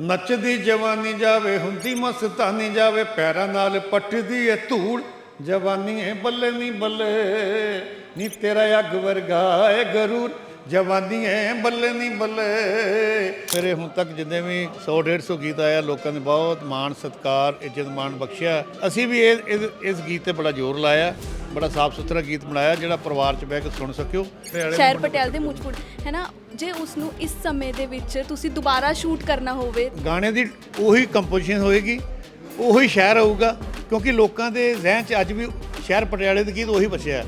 ਨੱਚਦੀ ਜਵਾਨੀ ਜਾਵੇ, ਹੁੰਦੀ ਮਸਤਾਨੀ ਜਾਵੇ, ਪੈਰਾਂ ਨਾਲ ਪੱਟਦੀ ਏ ਧੂੜ। ਜਵਾਨੀ ਏ ਬੱਲੇ ਨਹੀਂ ਬੱਲੇ, ਨੀ ਤੇਰਾ ਅੱਗ ਵਰਗਾ ਏ ਗਰੂਰ। ਜਵਾਨੀ ਏ ਬੱਲੇ ਨਹੀਂ ਬੱਲੇ। ਮੇਰੇ ਹੁਣ ਤੱਕ ਜਿੰਨੇ ਵੀ 100 150 ਗੀਤ ਆਇਆ ਲੋਕਾਂ ਨੇ ਬਹੁਤ ਮਾਣ, ਸਤਿਕਾਰ, ਇੱਜ਼ਤ, ਮਾਣ ਬਖਸ਼ਿਆ। ਅਸੀਂ ਵੀ ਇਹ- ਇਸ ਗੀਤ ਤੇ ਬੜਾ ਜ਼ੋਰ ਲਾਇਆ। ਬੜਾ ਸਾਫ਼ ਸੁਥਰਾ ਗੀਤ ਬਣਾਇਆ ਜਿਹੜਾ ਪਰਿਵਾਰ 'ਚ ਬਹਿ ਕੇ ਸੁਣ ਸਕਿਓ। ਸ਼ਹਿਰ ਪਟਿਆਲ ਦੇ ਮੁੱਛਪੁਰ ਹੈ ਨਾ ਜੇ ਉਸ ਨੂੰ ਇਸ ਸਮੇਂ ਦੇ ਵਿੱਚ ਤੁਸੀਂ ਦੁਬਾਰਾ ਸ਼ੂਟ ਕਰਨਾ ਹੋਵੇ। ਗਾਣੇ ਦੀ ਉਹੀ ਕੰਪੋਜੀਸ਼ਨ ਹੋਏਗੀ ਉਹੀ ਸ਼ਹਿਰ ਹੋਊਗਾ ਕਿਉਂਕਿ ਲੋਕਾਂ ਦੇ ਜ਼ਿਹਨ 'ਚ ਅੱਜ ਵੀ ਸ਼ਹਿਰ ਪਟਿਆਲੇ ਦੇ ਗੀਤ ਉਹੀ ਬਸਿਆ। ਹੈ।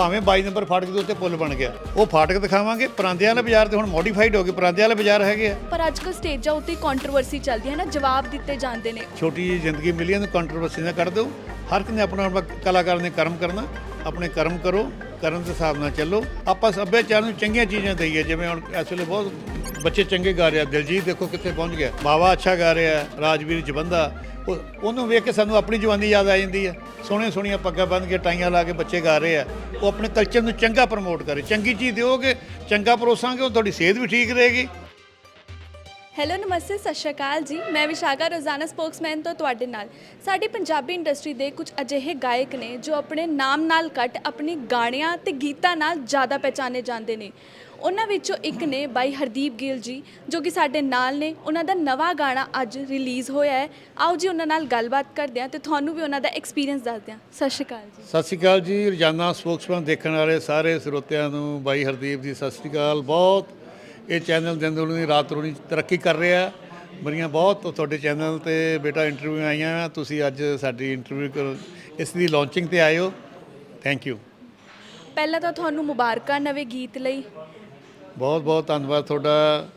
ਭਾਵੇਂ 22 ਨੰਬਰ ਫਾਟਕ ਦੇ ਉੱਤੇ ਪੁਲ ਬਣ ਗਿਆ। ਉਹ ਫਾਟਕ ਦਿਖਾਵਾਂਗੇ। ਪਰਾਂਦੇ ਵਾਲੇ ਬਾਜ਼ਾਰ ਤੇ ਹੁਣ ਮੋਡੀਫਾਈਡ ਹੋ ਗਏ। ਪਰਾਂਦੇ ਵਾਲੇ ਬਾਜ਼ਾਰ ਹੈਗੇ ਆ। ਪਰ ਅੱਜ ਕੱਲ੍ਹ ਸਟੇਜਾਂ ਉੱਤੇ ਕੰਟਰੋਵਰਸੀ ਚੱਲਦੀ ਹੈ ਨਾ ਜਵਾਬ ਦਿੱਤੇ ਜਾਂਦੇ ਨੇ। ਛੋਟੀ ਜਿਹੀ ਜ਼ਿੰਦਗੀ ਮਿਲੀ ਇਹਨੂੰ ਕੰਟਰੋਵਰਸੀ ਨਾ ਕੱਢ ਦਿਓ। ਹਰ ਇੱਕ ਨੇ ਆਪਣਾ ਆਪਣਾ ਕਲਾਕਾਰ ਨੇ ਕਰਮ ਕਰਨਾ। ਆਪਣੇ ਕਰਮ ਕਰੋ। ਕਰਨ ਦੇ ਹਿਸਾਬ ਨਾਲ ਚੱਲੋ। ਆਪਾਂ ਸੱਭਿਆਚਾਰ ਨੂੰ ਚੰਗੀਆਂ ਚੀਜ਼ਾਂ ਦਈਏ। ਜਿਵੇਂ ਹੁਣ ਇਸ ਵੇਲੇ ਬਹੁਤ ਬੱਚੇ ਚੰਗੇ ਗਾ ਰਿਹਾ ਦਿਲਜੀਤ ਦੇਖੋ ਕਿੱਥੇ ਪਹੁੰਚ ਗਿਆ। ਬਾਵਾ ਅੱਛਾ ਗਾ ਰਿਹਾ। ਰਾਜਵੀਰ ਜਵੰਦਾ। ਉਹਨੂੰ ਵੇਖ ਕੇ ਸਾਨੂੰ ਆਪਣੀ ਜਵਾਨੀ ਯਾਦ ਆ ਜਾਂਦੀ ਹੈ। ਸੋਹਣੇ ਸੋਹਣੀਆਂ ਪੱਗਾਂ ਬੰਨ੍ਹ ਕੇ ਟਾਈਆਂ ਲਾ ਕੇ ਬੱਚੇ ਗਾ ਰਹੇ ਆ। ਉਹ ਆਪਣੇ ਕਲਚਰ ਨੂੰ ਚੰਗਾ ਪ੍ਰਮੋਟ ਕਰੇ। ਚੰਗੀ ਚੀਜ਼ ਦਿਓਗੇ, ਚੰਗਾ ਪਰੋਸਾਂਗੇ, ਉਹ ਤੁਹਾਡੀ ਸਿਹਤ ਵੀ ਠੀਕ ਰਹੇਗੀ। ਹੈਲੋ ਨਮਸਤੇ, ਸਤਿ ਸ਼੍ਰੀ ਅਕਾਲ ਜੀ। ਮੈਂ ਵਿਸ਼ਾਖਾ, ਰੋਜ਼ਾਨਾ ਸਪੋਕਸਮੈਨ ਤੋਂ ਤੁਹਾਡੇ ਨਾਲ। ਸਾਡੀ ਪੰਜਾਬੀ ਇੰਡਸਟਰੀ ਦੇ ਕੁਝ ਅਜਿਹੇ ਗਾਇਕ ਨੇ ਜੋ ਆਪਣੇ ਨਾਮ ਨਾਲ ਘੱਟ ਆਪਣੇ ਗਾਣਿਆਂ ਤੇ ਗੀਤਾਂ ਨਾਲ ਜ਼ਿਆਦਾ ਪਹਿਚਾਨੇ ਜਾਂਦੇ ਨੇ। ਉਹਨਾਂ ਵਿੱਚੋਂ ਇੱਕ ਨੇ ਬਾਈ ਹਰਦੀਪ ਗਿੱਲ ਜੀ ਜੋ ਕਿ ਸਾਡੇ ਨਾਲ ਨੇ। ਉਹਨਾਂ ਦਾ ਨਵਾਂ ਗਾਣਾ ਅੱਜ ਰਿਲੀਜ਼ ਹੋਇਆ ਹੈ। ਆਓ ਜੀ ਉਹਨਾਂ ਨਾਲ ਗੱਲਬਾਤ ਕਰਦੇ ਹਾਂ ਤੇ ਤੁਹਾਨੂੰ ਵੀ ਉਹਨਾਂ ਦਾ ਐਕਸਪੀਰੀਅੰਸ ਦੱਸਦੇ ਹਾਂ। ਸਤਿ ਸ਼੍ਰੀ ਅਕਾਲ ਜੀ। ਸਤਿ ਸ਼੍ਰੀ ਅਕਾਲ ਜੀ। ਰੋਜ਼ਾਨਾ ਸਪੋਕਸਮੈਨ ਦੇਖਣ ਵਾਲੇ ਸਾਰੇ ਸਰੋਤਿਆਂ ਨੂੰ ਬਾਈ ਹਰਦੀਪ ਜੀ ਸਤਿ ਸ਼੍ਰੀ ਅਕਾਲ। ਬਹੁਤ ਇਹ ਚੈਨਲ ਦਿਨ ਦੁਨੀ ਰਾਤ ਰੋਣੀ ਤਰੱਕੀ ਕਰ ਰਿਹਾ ਬੜੀਆਂ ਬਹੁਤ ਤੁਹਾਡੇ ਚੈਨਲ ਤੇ ਬੇਟਾ ਇੰਟਰਵਿਊ ਆਈਆਂ ਤੁਸੀਂ ਅੱਜ ਸਾਡੀ ਇੰਟਰਵਿਊ ਕਰ ਇਸ ਦੀ ਲਾਂਚਿੰਗ ਤੇ ਆਏ ਹੋ। ਥੈਂਕ ਯੂ ਪਹਿਲਾਂ ਤਾਂ ਤੁਹਾਨੂੰ ਮੁਬਾਰਕਾਂ ਨਵੇਂ ਗੀਤ ਲਈ। ਬਹੁਤ ਬਹੁਤ ਧੰਨਵਾਦ ਤੁਹਾਡਾ।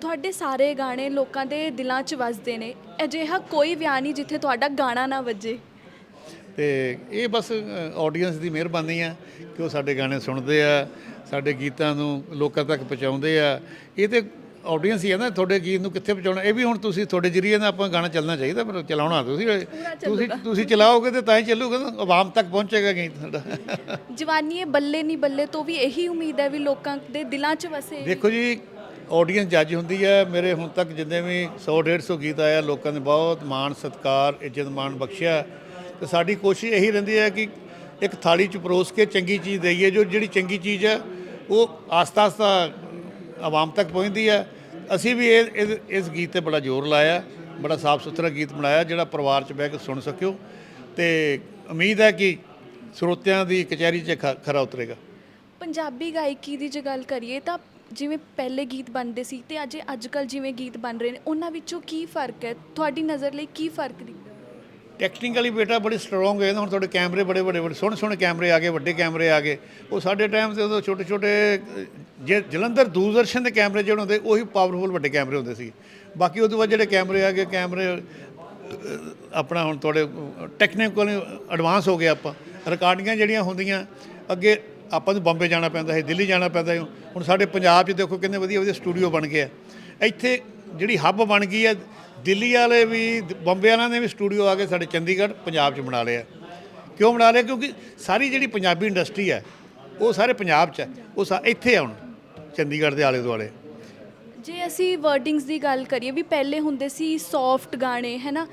ਤੁਹਾਡੇ ਸਾਰੇ ਗਾਣੇ ਲੋਕਾਂ ਦੇ ਦਿਲਾਂ 'ਚ ਵੱਜਦੇ ਨੇ। ਅਜਿਹਾ ਕੋਈ ਵਿਆਹ ਨਹੀਂ ਜਿੱਥੇ ਤੁਹਾਡਾ ਗਾਣਾ ਨਾ ਵੱਜੇ। ਤੇ ਇਹ ਬਸ ਆਡੀਅנס ਦੀ ਮਿਹਰਬਾਨੀ ਆ ਕਿ ਉਹ ਸਾਡੇ ਗਾਣੇ ਸੁਣਦੇ ਆ ਸਾਡੇ ਗੀਤਾਂ ਨੂੰ ਲੋਕਾਂ ਤੱਕ ਪਹੁੰਚਾਉਂਦੇ ਆ। ਇਹ ਤੇ ਆਡੀਅנס ਹੀ ਹੈ ਨਾ ਤੁਹਾਡੇ ਗੀਤ ਨੂੰ ਕਿੱਥੇ ਪਹੁੰਚਾਉਣਾ? ਇਹ ਵੀ ਹੁਣ ਤੁਸੀਂ ਤੁਹਾਡੇ ਜਰੀਏ ਨਾਲ ਆਪਾਂ ਗਾਣਾ ਚੱਲਣਾ ਚਾਹੀਦਾ ਪਰ ਚਲਾਉਣਾ ਤੁਸੀਂ। ਤੁਸੀਂ ਤੁਸੀਂ ਚਲਾਓਗੇ ਤੇ ਤਾਂ ਹੀ ਚੱਲੂਗਾ ਨਾ ਆਵਾਮ ਤੱਕ ਪਹੁੰਚੇਗਾ ਗੀਤ ਤੁਹਾਡਾ ਜਵਾਨੀਏ ਬੱਲੇ ਨਹੀਂ ਬੱਲੇ ਤੋਂ ਵੀ ਇਹੀ ਉਮੀਦ ਹੈ ਵੀ ਲੋਕਾਂ ਦੇ ਦਿਲਾਂ 'ਚ ਵਸੇ। ਦੇਖੋ ਜੀ ਆਡੀਅנס ਜੱਜ ਹੁੰਦੀ ਹੈ ਮੇਰੇ ਹੁਣ ਤੱਕ ਜਿੰਨੇ ਵੀ 100 150 ਗੀਤ ਆਇਆ ਲੋਕਾਂ ਨੇ ਬਹੁਤ ਮਾਣ ਸਤਕਾਰ ਇੱਜ਼ਤ ਮਾਣ ਬਖਸ਼ਿਆ। ਤੇ ਸਾਡੀ ਕੋਸ਼ਿਸ਼ ਇਹੀ ਰਹਿੰਦੀ ਹੈ ਕਿ ਇੱਕ ਥਾਲੀ ਚ ਪਰੋਸ ਕੇ ਚੰਗੀ ਚੀਜ਼ ਦੇਈਏ ਜੋ ਜਿਹੜੀ ਚੰਗੀ ਚੀਜ਼ ਹੈ ਉਹ ਆਸਤਾ ਆਸਤਾ ਆਵਾਮ ਤੱਕ ਪਹੁੰਚਦੀ ਹੈ। ਅਸੀਂ ਵੀ ਇਹ ਇਹ- ਇਸ ਗੀਤ ਤੇ ਬੜਾ ਜ਼ੋਰ ਲਾਇਆ, ਬੜਾ ਸਾਫ਼ ਸੁਥਰਾ ਗੀਤ ਬਣਾਇਆ, ਜਿਹੜਾ ਪਰਿਵਾਰ ਚ ਬਹਿ ਕੇ ਸੁਣ ਸਕਿਓ। ਤੇ ਉਮੀਦ ਹੈ ਕਿ ਸਰੋਤਿਆਂ ਦੀ ਕਚਹਿਰੀ 'ਚ ਖ- ਖਰਾ ਉਤਰੇਗਾ। ਪੰਜਾਬੀ ਗਾਇਕੀ ਦੀ ਜੇ ਗੱਲ ਕਰੀਏ ਤਾਂ ਜਿਵੇਂ ਪਹਿਲੇ ਗੀਤ ਬਣਦੇ ਸੀ ਤੇ ਅੱਜ ਅੱਜ ਕੱਲ ਜਿਵੇਂ ਗੀਤ ਬਣ ਰਹੇ ਨੇ, ਉਹਨਾਂ ਵਿੱਚੋਂ ਕੀ ਫ਼ਰਕ ਹੈ? ਤੁਹਾਡੀ ਨਜ਼ਰ ਲਈ ਕੀ ਫ਼ਰਕ ਦਿਖਦਾ ਟੈਕਨੀਕਲੀ ਬੇਟਾ ਬੜੇ ਸਟਰੋਂਗ ਹੋਏ ਹੁਣ ਤੁਹਾਡੇ ਕੈਮਰੇ ਬੜੇ ਬੜੇ ਬੜੇ ਸੋਹਣੇ ਸੋਹਣੇ ਕੈਮਰੇ ਆ ਗਏ, ਵੱਡੇ ਕੈਮਰੇ ਆ ਗਏ। ਉਹ ਸਾਡੇ ਟਾਈਮ ਤੇ ਉਦੋਂ ਛੋਟੇ ਛੋਟੇ, ਜੇ ਜਲੰਧਰ ਦੂਰਦਰਸ਼ਨ ਦੇ ਕੈਮਰੇ ਜਿਹੜੇ ਹੁੰਦੇ, ਉਹੀ ਪਾਵਰਫੁਲ ਵੱਡੇ ਕੈਮਰੇ ਹੁੰਦੇ ਸੀ ਬਾਕੀ ਉਹਦੇ ਬਾਅਦ ਜਿਹੜੇ ਕੈਮਰੇ ਆ ਗਏ, ਕੈਮਰੇ ਆਪਣਾ ਹੁਣ ਤੁਹਾਡੇ ਟੈਕਨੀਕਲ ਐਡਵਾਂਸ ਹੋ ਗਿਆ ਆਪਾਂ। ਰਿਕਾਰਡਿੰਗਾਂ ਜਿਹੜੀਆਂ ਹੁੰਦੀਆਂ, ਅੱਗੇ ਆਪਾਂ ਨੂੰ ਬੰਬੇ ਜਾਣਾ ਪੈਂਦਾ ਸੀ, ਦਿੱਲੀ ਜਾਣਾ ਪੈਂਦਾ ਸੀ। ਹੁਣ ਸਾਡੇ ਪੰਜਾਬ 'ਚ ਦੇਖੋ ਕਿੰਨੇ ਵਧੀਆ ਵਧੀਆ ਸਟੂਡੀਓ ਬਣ ਗਏ ਆ। ਇੱਥੇ ਜਿਹੜੀ ਹੱਬ ਬਣ ਗਈ ਹੈ ਦਿੱਲੀ ਵਾਲੇ ਵੀ ਦ- ਬੰਬੇ ਵਾਲਿਆਂ ਨੇ ਵੀ ਸਟੂਡੀਓ ਆ ਕੇ ਸਾਡੇ ਚੰਡੀਗੜ੍ਹ, ਪੰਜਾਬ 'ਚ ਬਣਾ ਲਿਆ ਕਿਉਂ ਬਣਾ ਲਿਆ ਕਿਉਂਕਿ ਸਾਰੀ ਜਿਹੜੀ ਪੰਜਾਬੀ ਇੰਡਸਟਰੀ ਹੈ, ਉਹ ਸਾਰੇ ਪੰਜਾਬ 'ਚ ਹੈ। ਉਹ ਸਾ- ਇੱਥੇ ਆਉਣ ਚੰਡੀਗੜ੍ਹ ਦੇ ਆਲੇ ਦੁਆਲੇ ਜੇ ਅਸੀਂ ਵਰਡਿੰਗਸ ਦੀ ਗੱਲ ਕਰੀਏ, ਵੀ ਪਹਿਲੇ ਹੁੰਦੇ ਸੀ ਸੌਫਟ ਗਾਣੇ, ਹੈ ਨਾ?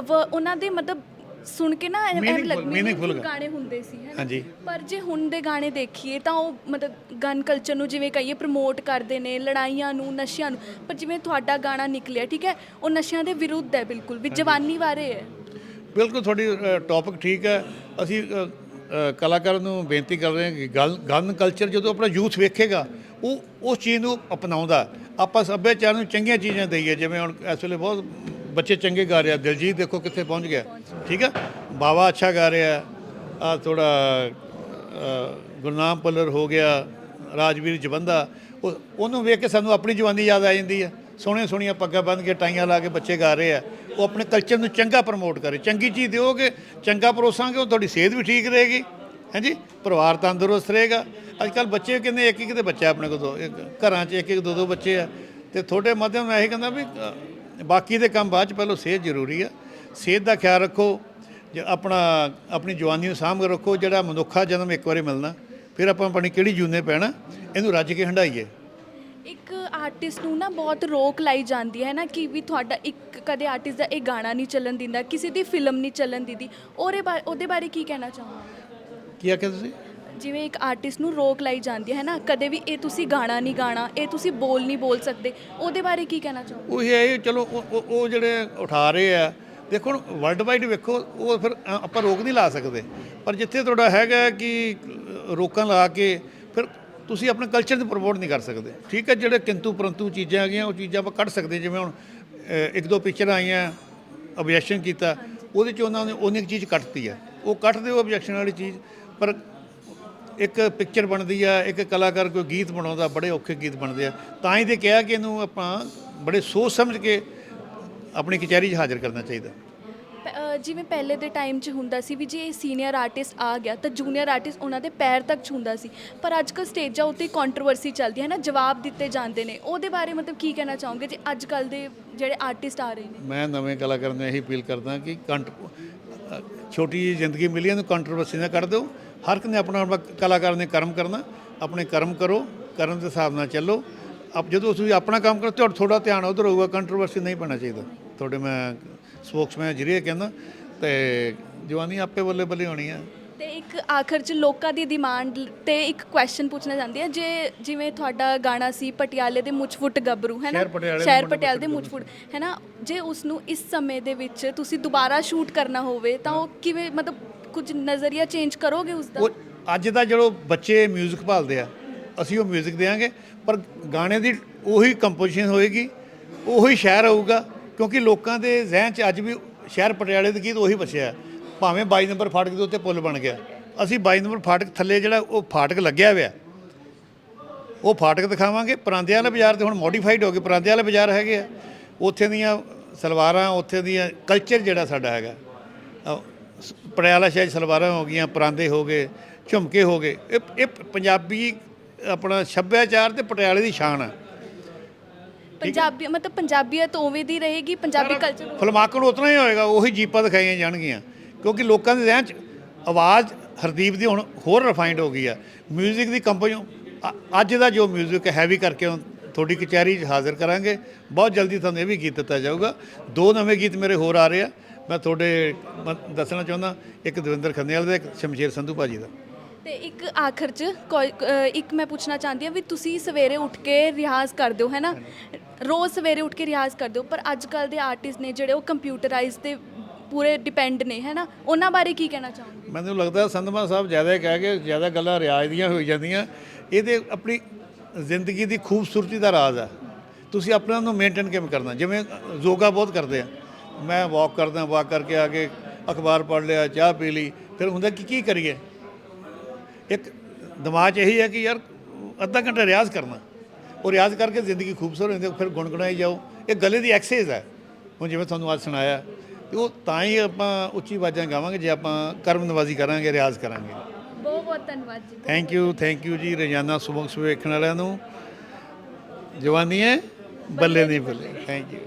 ਵ- ਉਹਨਾਂ ਦੇ ਮਤਲਬ ਸੁਣ ਕੇ ਨਾ ਐਂ- ਐਂ Meaningful- ਲੱਗ meaningful meaningful ਗਾਣੇ ਹੁੰਦੇ ਸੀ ਹੈ ਹਾਂਜੀ। ਪਰ ਜੇ ਹੁਣ ਦੇ ਗਾਣੇ ਦੇਖੀਏ ਤਾਂ ਉਹ ਮਤਲਬ ਗਨ ਕਲਚਰ ਨੂੰ ਜਿਵੇਂ ਕਹੀਏ ਪ੍ਰਮੋਟ ਕਰਦੇ ਨੇ ਲੜਾਈਆਂ ਨੂੰ ਨਸ਼ਿਆਂ ਨੂੰ ਪਰ ਜਿਵੇਂ ਤੁਹਾਡਾ ਗਾਣਾ ਨਿਕਲਿਆ ਠੀਕ ਹੈ? ਉਹ ਨਸ਼ਿਆਂ ਦੇ ਵਿਰੁੱਧ ਹੈ ਬਿਲਕੁਲ ਵੀ ਜਵਾਨੀ ਬਾਰੇ ਹੈ। ਬਿਲਕੁਲ ਤੁਹਾਡੀ ਟੌਪਿਕ ਠੀਕ ਹੈ। ਅਸੀਂ ਅ, ਅ, ਕਲਾਕਾਰਾਂ ਨੂੰ ਬੇਨਤੀ ਕਰ ਰਹੇ ਹਾਂ ਕਿ ਗਨ ਗਨ ਕਲਚਰ ਜਦੋਂ ਆਪਣਾ ਯੂਥ ਵੇਖੇਗਾ ਉਹ ਉਸ ਚੀਜ਼ ਨੂੰ ਅਪਣਾਉਂਦਾ। ਆਪਾਂ ਸੱਭਿਆਚਾਰ ਨੂੰ ਚੰਗੀਆਂ ਚੀਜ਼ਾਂ ਦਈਏ ਜਿਵੇਂ ਹੁਣ ਇਸ ਵੇਲੇ ਬਹੁਤ ਬੱਚੇ ਚੰਗੇ ਗਾ ਰਿਹਾ, ਦਿਲਜੀਤ ਦੇਖੋ ਕਿੱਥੇ ਪਹੁੰਚ ਗਿਆ। ਠੀਕ ਹੈ ਬਾਵਾ ਅੱਛਾ ਗਾ ਰਿਹਾ। ਆ ਥੋੜਾ ਗੁਰਨਾਮ ਪੱਲਰ ਹੋ ਗਿਆ, ਰਾਜਵੀਰ ਜਵੰਦਾ। ਉਹ, ਉਹਨੂੰ ਵੇਖ ਕੇ ਸਾਨੂੰ ਆਪਣੀ ਜਵਾਨੀ ਯਾਦ ਆ ਜਾਂਦੀ ਹੈ ਸੋਹਣੀਆਂ ਸੋਹਣੀਆਂ ਪੱਗਾਂ ਬੰਨ੍ਹ ਕੇ ਟਾਈਆਂ ਲਾ ਕੇ ਬੱਚੇ ਗਾ ਰਹੇ ਆ। ਉਹ ਆਪਣੇ ਕਲਚਰ ਨੂੰ ਚੰਗਾ ਪ੍ਰਮੋਟ ਕਰੇ। ਚੰਗੀ ਚੀਜ਼ ਦਿਓਗੇ, ਚੰਗਾ ਪਰੋਸਾਂਗੇ, ਉਹ ਤੁਹਾਡੀ ਸਿਹਤ ਵੀ ਠੀਕ ਰਹੇਗੀ। ਹਾਂਜੀ? ਪਰਿਵਾਰ ਤੰਦਰੁਸਤ ਰਹੇਗਾ। ਅੱਜ ਕੱਲ ਬੱਚੇ ਕਹਿੰਦੇ ਇੱਕ ਇੱਕ ਦੇ ਬੱਚਾ ਆਪਣੇ ਕੋਲ ਦੋ ਘਰਾਂ 'ਚ ਇੱਕ ਇੱਕ ਦੋ ਦੋ ਬੱਚੇ ਆ। ਤੇ ਤੁਹਾਡੇ ਮਾਧਿਅਮ ਮੈਂ ਇਹ ਕਹਿੰਦਾ ਵੀ ਬਾਕੀ ਦੇ ਕੰਮ ਬਾਅਦ ਚ ਪਹਿਲਾਂ ਸਿਹਤ ਜ਼ਰੂਰੀ ਆ। ਸਿਹਤ ਦਾ ਖਿਆਲ ਰੱਖੋ ਜੇ ਆਪਣਾ ਆਪਣੀ ਜਵਾਨੀ ਨੂੰ ਸਾਂਭ ਕੇ ਰੱਖੋ ਜਿਹੜਾ ਮਨੁੱਖਾ ਜਨਮ ਇੱਕ ਵਾਰੀ ਮਿਲਣਾ ਫਿਰ ਆਪਾਂ ਆਪਣੀ ਕਿਹੜੀ ਜੂਨੇ ਪੈਣਾ ਇਹਨੂੰ ਰੱਜ ਕੇ ਹੰਡਾਈਏ ਇੱਕ ਆਰਟਿਸਟ ਨੂੰ ਨਾ ਬਹੁਤ ਰੋਕ ਲਾਈ ਜਾਂਦੀ ਹੈ ਨਾ ਕਿ ਵੀ ਤੁਹਾਡਾ ਇੱਕ ਕਦੇ ਆਰਟਿਸਟ ਦਾ ਇਹ ਗਾਣਾ ਨਹੀਂ ਚੱਲਣ ਦਿੰਦਾ ਕਿਸੇ ਦੀ ਫਿਲਮ ਨਹੀਂ ਚੱਲਣ ਦਿੰਦੀ। ਉਹਦੇ ਬਾਰੇ ਉਹਦੇ ਬਾਰੇ ਕੀ ਕਹਿਣਾ ਚਾਹੋਗੇ? ਕੀ ਆਖਿਆ ਤੁਸੀਂ? ਜਿਵੇਂ ਇੱਕ ਆਰਟਿਸਟ ਨੂੰ ਰੋਕ ਲਾਈ ਜਾਂਦੀ ਹੈ ਨਾ? ਕਦੇ ਵੀ ਇਹ ਤੁਸੀਂ ਗਾਣਾ ਨਹੀਂ ਗਾਣਾ, ਇਹ ਤੁਸੀਂ ਬੋਲ ਨਹੀਂ ਬੋਲ ਸਕਦੇ, ਉਹਦੇ ਬਾਰੇ ਕੀ ਕਹਿਣਾ ਚਾਹੋਗੇ? ਉਹ ਹੈ ਚਲੋ, ਉਹ- ਉਹ ਜਿਹੜੇ ਉਠਾ ਰਹੇ ਆ, ਦੇਖੋ ਹੁਣ ਵਰਲਡ ਵਾਈਡ ਵੇਖੋ, ਉਹ ਫਿਰ ਆਪਾਂ ਰੋਕ ਨਹੀਂ ਲਾ ਸਕਦੇ। ਪਰ ਜਿੱਥੇ ਤੁਹਾਡਾ ਹੈਗਾ ਕਿ ਰੋਕਾਂ ਲਾ ਕੇ ਫਿਰ ਤੁਸੀਂ ਆਪਣੇ ਕਲਚਰ ਨੂੰ ਪ੍ਰਮੋਟ ਨਹੀਂ ਕਰ ਸਕਦੇ। ਠੀਕ ਹੈ, ਜਿਹੜੇ ਕਿੰਤੂ ਪਰੰਤੂ ਚੀਜ਼ਾਂ ਹੈਗੀਆਂ, ਉਹ ਚੀਜ਼ਾਂ ਆਪਾਂ ਕੱਢ ਸਕਦੇ ਜਿਵੇਂ ਹੁਣ ਇੱਕ ਦੋ ਪਿਕਚਰਾਂ ਆਈਆਂ ਆਬਜੈਕਸ਼ਨ ਕੀਤਾ, ਉਹਦੇ ਚ ਉਹਨਾਂ ਨੇ ਉਹਨੇ ਕੁ ਚੀਜ਼ ਕੱਟਤੀ ਆ ਉਹ ਕੱਟ ਦਿਓ ਆਬਜੈਕਸ਼ਨ ਵਾਲੀ ਚੀਜ਼, ਪਰ ਇੱਕ ਪਿਕਚਰ ਬਣਦੀ ਆ ਇੱਕ ਕਲਾਕਾਰ ਕੋਈ ਗੀਤ ਬਣਾਉਂਦਾ ਬੜੇ ਔਖੇ ਗੀਤ ਬਣਦੇ ਆ। ਤਾਂ ਹੀ ਤੇ ਕਿਹਾ ਕਿ ਇਹਨੂੰ ਆਪਾਂ ਬੜੇ ਸੋਚ ਸਮਝ ਕੇ ਆਪਣੀ ਕਚਹਿਰੀ 'ਚ ਹਾਜ਼ਰ ਕਰਨਾ ਚਾਹੀਦਾ। ਅ, ਜਿਵੇਂ ਪਹਿਲੇ ਦੇ ਟਾਈਮ 'ਚ ਹੁੰਦਾ ਸੀ ਵੀ ਜੇ ਸੀਨੀਅਰ ਆਰਟਿਸਟ ਆ ਗਿਆ ਤਾਂ ਜੂਨੀਅਰ ਆਰਟਿਸਟ ਉਹਨਾਂ ਦੇ ਪੈਰ ਤੱਕ ਛੂੰਦਾ ਸੀ। ਪਰ ਅੱਜ ਕੱਲ੍ਹ ਸਟੇਜਾਂ ਉੱਤੇ ਕੰਟਰੋਵਰਸੀ ਚੱਲਦੀ ਹੈ ਨਾ ਜਵਾਬ ਦਿੱਤੇ ਜਾਂਦੇ ਨੇ। ਉਹਦੇ ਬਾਰੇ ਮਤਲਬ ਕੀ ਕਹਿਣਾ ਚਾਹੋਗੇ? ਜੇ ਅੱਜ ਕੱਲ੍ਹ ਦੇ ਜਿਹੜੇ ਆਰਟਿਸਟ ਆ ਰਹੇ ਨੇ। ਮੈਂ ਨਵੇਂ ਕਲਾਕਾਰਾਂ ਨੂੰ ਇਹੀ ਅਪੀਲ ਕਰਦਾ ਕਿ ਕੰਟ ਛੋਟੀ ਜਿਹੀ ਜ਼ਿੰਦਗੀ ਮਿਲੀ ਇਹਨੂੰ ਕੰਟਰੋਵਰਸੀ ਨਾ ਕਰ ਦਿਓ। ਹਰ ਇੱਕ ਨੇ ਆਪਣਾ ਆਪਣਾ ਕਲਾਕਾਰ ਨੇ ਕਰਮ ਕਰਨਾ, ਆਪਣੇ ਕਰਮ ਕਰੋ, ਕਰਮ ਦੇ ਹਿਸਾਬ ਨਾਲ ਚੱਲੋ। ਆਪ ਜਦੋਂ ਤੁਸੀਂ ਆਪਣਾ ਕੰਮ ਕਰੋ, ਤੁਹਾਡਾ ਥੋੜਾ ਧਿਆਨ ਉਧਰ ਹੋਊਗਾ ਕੰਟਰੋਵਰਸੀ ਨਹੀਂ ਪੈਣਾ ਚਾਹੀਦਾ। ਤੁਹਾਡੇ ਮੈਂ ਸਪੋਕਸਮੈਨ ਜਰੀਏ ਕਹਿੰਦਾ, ਤੇ ਜਵਾਨੀ ਆਪੇ ਬੱਲੇ ਬੱਲੇ ਹੋਣੀ ਆ ਤੇ ਇੱਕ ਆਖਰ 'ਚ ਲੋਕਾਂ ਦੀ ਡਿਮਾਂਡ ਤੇ ਇੱਕ ਕੁਐਸਚਨ ਪੁੱਛਣਾ ਚਾਹੁੰਦੀ ਹੈ ਜੇ ਜਿਵੇਂ ਤੁਹਾਡਾ ਗਾਣਾ ਸੀ ਪਟਿਆਲੇ ਦੇ ਮੁੱਛ-ਫੁੱਟ ਗੱਭਰੂ ਹੈ ਨਾ ਸ਼ਹਿਰ ਪਟਿਆਲੇ ਦੇ ਸ਼ਹਿਰ ਮੁੰਡੇ ਪਟਿਆਲੇ ਦੇ ਮੁੱਛ-ਫੁੱਟ ਹੈ ਨਾ ਜੇ ਉਸ ਨੂੰ ਇਸ ਸਮੇਂ ਦੇ ਵਿੱਚ ਤੁਸੀਂ ਦੁਬਾਰਾ ਸ਼ੂਟ ਕਰਨਾ ਹੋਵੇ ਤਾਂ ਉਹ ਕਿਵੇਂ ਮਤਲਬ ਕੁਝ ਨਜ਼ਰੀਆ ਚੇਂਜ ਕਰੋਗੇ ਉਸ ਦਾ ਉਹ ਅੱਜ ਦਾ ਜਦੋਂ ਬੱਚੇ 뮤직 ਭਾਲਦੇ ਆ ਅਸੀਂ ਉਹ 뮤직 ਦੇਾਂਗੇ ਪਰ ਗਾਣੇ ਦੀ ਉਹੀ ਕੰਪੋਜੀਸ਼ਨ ਹੋਏਗੀ ਉਹੀ ਸ਼ਹਿਰ ਹੋਊਗਾ ਕਿਉਂਕਿ ਲੋਕਾਂ ਦੇ ਜ਼ਿਹਨ 'ਚ ਅੱਜ ਵੀ ਸ਼ਹਿਰ ਪਟਿਆਲੇ ਦੇ ਗੀਤ ਉਹੀ ਬਚਿਆ ਭਾਵੇਂ 22 ਨੰਬਰ ਫਾਟਕ ਦੇ ਉੱਤੇ ਪੁਲ ਬਣ ਗਿਆ। ਅਸੀਂ 22 ਨੰਬਰ ਫਾਟਕ ਥੱਲੇ ਜਿਹੜਾ ਉਹ ਫਾਟਕ ਲੱਗਿਆ ਹੋਇਆ। ਉਹ ਫਾਟਕ ਦਿਖਾਵਾਂਗੇ। ਪਰਾਂਦੇ ਵਾਲੇ ਬਾਜ਼ਾਰ ਤੇ ਹੁਣ ਮੋਡੀਫਾਈਡ ਹੋ ਗਏ। ਪਰਾਂਦੇ ਵਾਲੇ ਬਾਜ਼ਾਰ ਹੈਗੇ ਆ। ਉੱਥੇ ਦੀਆਂ ਸਲਵਾਰਾਂ ਉੱਥੇ ਦੀਆਂ ਕਲਚਰ ਜਿਹੜਾ ਸਾਡਾ ਹੈਗਾ। ਪਟਿਆਲਾ ਸ਼ਹਿਰ 'ਚ ਸਲਵਾਰਾਂ ਹੋ ਗਈਆਂ ਪਰਾਂਦੇ ਹੋ ਗਏ ਝੁਮਕੇ ਹੋ ਗਏ। ਇਹ ਇਹ ਪੰਜਾਬੀ ਆਪਣਾ ਸੱਭਿਆਚਾਰ ਤੇ ਪਟਿਆਲੇ ਦੀ ਸ਼ਾਨ ਆ। ਪੰਜਾਬੀ ਮਤਲਬ ਪੰਜਾਬੀਅਤ ਉਵੇਂ ਦੀ ਰਹੇਗੀ ਪੰਜਾਬੀ ਕਲਚਰ ਫਿਲਮਾਕਣ ਉਤਨਾ ਹੀ ਹੋਏਗਾ ਉਹੀ ਜੀਪਾਂ ਦਿਖਾਈਆਂ ਜਾਣਗੀਆਂ। ਕਿਉਂਕਿ ਲੋਕਾਂ ਦੇ ਜ਼ਿਹਨ 'ਚ ਆਵਾਜ਼ ਹਰਦੀਪ ਦੀ ਹੁਣ ਹੋਰ ਰਿਫਾਈਨਡ ਹੋ ਗਈ ਆ 뮤직 ਦੀ ਕੰਪੋਜ਼ ਅੱਜ ਦਾ ਜੋ 뮤직 ਹੈਵੀ ਕਰਕੇ ਹੁਣ ਤੁਹਾਡੀ ਕਚਹਿਰੀ 'ਚ ਹਾਜ਼ਰ ਕਰਾਂਗੇ ਬਹੁਤ ਜਲਦੀ ਤੁਹਾਨੂੰ ਇਹ ਵੀ ਗੀਤ ਦਿੱਤਾ ਜਾਊਗਾ ਦੋ ਨਵੇਂ ਗੀਤ ਮੇਰੇ ਹੋਰ ਆ ਰਹੇ ਆ ਮੈਂ ਤੁਹਾਡੇ ਮ- ਦੱਸਣਾ ਚਾਹੁੰਦਾ ਇੱਕ ਦਵਿੰਦਰ ਖੰਨੇਵਾਲ ਦਾ ਇੱਕ ਸ਼ਮਸ਼ੇਰ ਸੰਧੂ ਭਾਜੀ ਦਾ ਤੇ ਇੱਕ ਆਖਰ 'ਚ ਕੋਈ- ਅ, ਇੱਕ ਮੈਂ ਪੁੱਛਣਾ ਚਾਹੁੰਦੀ ਹਾਂ ਵੀ ਤੁਸੀਂ ਸਵੇਰੇ ਉੱਠ ਕੇ ਰਿਆਜ਼ ਕਰਦੇ ਹੋ ਹੈ ਨਾ ਰੋਜ਼ ਸਵੇਰੇ ਉੱਠ ਕੇ ਰਿਆਜ਼ ਕਰਦੇ ਹੋ ਪਰ ਅੱਜ ਕੱਲ ਦੇ ਆਰਟਿਸਟ ਨੇ ਜਿਹੜੇ ਉਹ ਕੰਪਿਊਟਰਾਈਜ਼ ਤੇ ਪੂਰੇ ਡਿਪੈਂਡ ਨੇ ਹੈ ਨਾ? ਉਹਨਾਂ ਬਾਰੇ ਕੀ ਕਹਿਣਾ ਚਾਹੋਗੇ? ਮੈਨੂੰ ਲੱਗਦਾ ਸੰਧਮਾ ਸਾਹਿਬ ਜ਼ਿਆਦਾ ਕਹਿ ਕੇ ਜ਼ਿਆਦਾ ਗੱਲਾਂ ਰਿਆਜ਼ ਦੀਆਂ ਹੋਈ ਜਾਂਦੀਆਂ। ਇਹਦੇ ਆਪਣੀ ਜ਼ਿੰਦਗੀ ਦੀ ਖੂਬਸੂਰਤੀ ਦਾ ਰਾਜ਼ ਆ। ਤੁਸੀਂ ਆਪਣੇ ਨੂੰ ਮੇਨਟੇਨ ਕਿਵੇਂ ਕਰਨਾ? ਜਿਵੇਂ ਯੋਗਾ ਬਹੁਤ ਕਰਦੇ ਆ। ਮੈਂ ਵਾਕ ਕਰਦਾ ਵਾਕ ਕਰਕੇ ਆ ਕੇ ਅਖਬਾਰ ਪੜ੍ਹ ਲਿਆ ਚਾਹ ਪੀ ਲਈ ਫਿਰ ਹੁੰਦਾ ਕਿ ਕੀ ਕਰੀਏ? ਇੱਕ ਦਿਮਾਗ 'ਚ ਇਹੀ ਹੈ ਕਿ ਯਾਰ ਅੱਧਾ ਘੰਟਾ ਰਿਆਜ਼ ਕਰਨਾ। ਉਹ ਰਿਆਜ਼ ਕਰਕੇ ਜ਼ਿੰਦਗੀ ਖੂਬਸੂਰਤ ਹੁੰਦੀ ਹੈ, ਫਿਰ ਗੁਣਗੁਣਾਈ ਜਾਓ। ਇਹ ਗਲੇ ਦੀ ਐਕਸਰਸਾਈਜ਼ ਹੈ ਹੁਣ ਜਿਵੇਂ ਤੁਹਾਨੂੰ ਅੱਜ ਸੁਣਾਇਆ ਤੇ ਉਹ ਤਾਂ ਹੀ ਆਪਾਂ ਉੱਚੀ ਆਵਾਜ਼ਾਂ ਗਾਵਾਂਗੇ ਜੇ ਆਪਾਂ ਕਰਮ ਨਵਾਜ਼ੀ ਕਰਾਂਗੇ ਰਿਆਜ਼ ਕਰਾਂਗੇ। ਬਹੁਤ ਬਹੁਤ ਧੰਨਵਾਦ ਜੀ ਥੈਂਕ ਯੂ ਥੈਂਕ ਯੂ ਜੀ ਰੋਜ਼ਾਨਾ ਸੁਬਹ ਸੁਬਹ ਵੇਖਣ ਵਾਲਿਆਂ ਨੂੰ। ਜਵਾਨੀ ਹੈ ਬੱਲੇ ਨਹੀਂ ਬੱਲੇ। Thank you